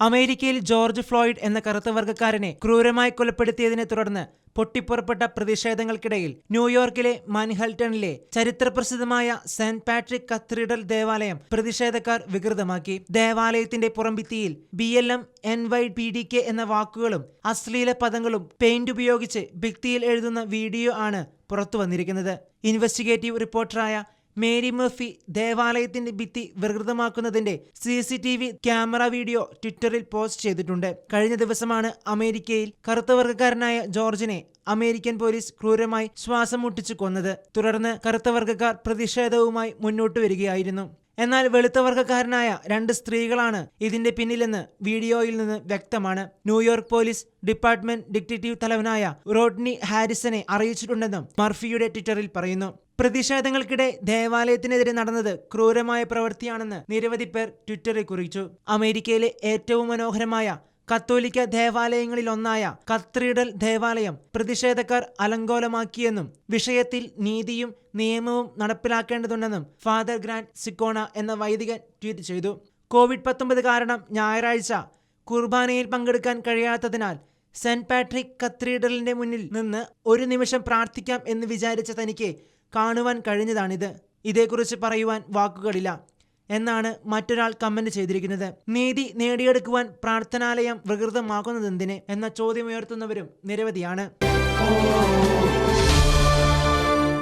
അമേരിക്കയിൽ George fluid എന്ന കറുത്ത വർഗക്കാരനെ ക്രൂരമായി കൊലപ്പെടുത്തിയതിനെ തുടർന്ന് പൊട്ടിപ്പുറപ്പെട്ട പ്രതിഷേധങ്ങൾക്കിടയിൽ ന്യൂയോർക്കിലെ മൻഹൽട്ടണിലെ ചരിത്രപ്രസിദ്ധമായ സെന്റ് പാട്രിക് കത്തീഡ്രൽ ദേവാലയം പ്രതിഷേധക്കാർ വികൃതമാക്കി. ദേവാലയത്തിന്റെ പുറംഭിത്തിയിൽ B L M N Y P D K എന്ന വാക്കുകളും അശ്ലീല പദങ്ങളും പെയിന്റ് ഉപയോഗിച്ച് ഭിത്തിയിൽ എഴുതുന്ന വീഡിയോ ആണ് പുറത്തു വന്നിരിക്കുന്നത് ഇൻവെസ്റ്റിഗേറ്റീവ് റിപ്പോർട്ടറായ മേരി മർഫി ദേവാലയത്തിന്റെ ഭിത്തി വികൃതമാക്കുന്നതിന്റെ C C T V camera video ട്വിറ്ററിൽ പോസ്റ്റ് ചെയ്തിട്ടുണ്ട്. കഴിഞ്ഞ ദിവസമാണ് അമേരിക്കയിൽ കറുത്തവർഗക്കാരനായ ജോർജിനെ അമേരിക്കൻ പോലീസ് ക്രൂരമായി ശ്വാസം മുട്ടിച്ചു കൊന്നത്. തുടർന്ന് കറുത്തവർഗക്കാർ പ്രതിഷേധവുമായി മുന്നോട്ട് വരികയായിരുന്നു. എന്നാൽ വെളുത്ത വർഗക്കാരനായ രണ്ട് സ്ത്രീകളാണ് ഇതിന്റെ പിന്നിലെന്ന് വീഡിയോയിൽ നിന്ന് വ്യക്തമാണ്. New York police department detective തലവനായ റോഡ്നി ഹാരിസനെ അറിയിച്ചിട്ടുണ്ടെന്നും മർഫിയുടെ ട്വിറ്ററിൽ പറയുന്നു. പ്രതിഷേധങ്ങൾക്കിടെ ദേവാലയത്തിനെതിരെ നടന്നത് ക്രൂരമായ പ്രവൃത്തിയാണെന്ന് നിരവധി പേർ ട്വിറ്ററിൽ കുറിച്ചു. അമേരിക്കയിലെ ഏറ്റവും മനോഹരമായ കത്തോലിക്ക ദേവാലയങ്ങളിലൊന്നായ കത്രീഡൽ ദേവാലയം പ്രതിഷേധക്കാർ അലങ്കോലമാക്കിയെന്നും വിഷയത്തിൽ നീതിയും നിയമവും നടപ്പിലാക്കേണ്ടതുണ്ടെന്നും ഫാദർ ഗ്രാൻഡ് സിക്കോണ എന്ന വൈദികൻ ട്വീറ്റ് ചെയ്തു. കോവിഡ് പത്തൊമ്പത് കാരണം ഞായറാഴ്ച കുർബാനയിൽ പങ്കെടുക്കാൻ കഴിയാത്തതിനാൽ സെന്റ് പാട്രിക് കത്തീഡ്രലിന്റെ മുന്നിൽ നിന്ന് ഒരു നിമിഷം പ്രാർത്ഥിക്കാം എന്ന് വിചാരിച്ച തനിക്ക് കാണുവാൻ കഴിഞ്ഞതാണിത്. ഇതേക്കുറിച്ച് പറയുവാൻ വാക്കുകളില്ല. എന്നാണ് മറ്റൊരാൾ കമന്റ് ചെയ്തിരിക്കുന്നത്. നീതി നേടിയെടുക്കുവാൻ പ്രാർത്ഥനാലയം വികൃതമാക്കുന്നതെന്തിന് എന്ന ചോദ്യമുയർത്തുന്നവരും നിരവധിയാണ്.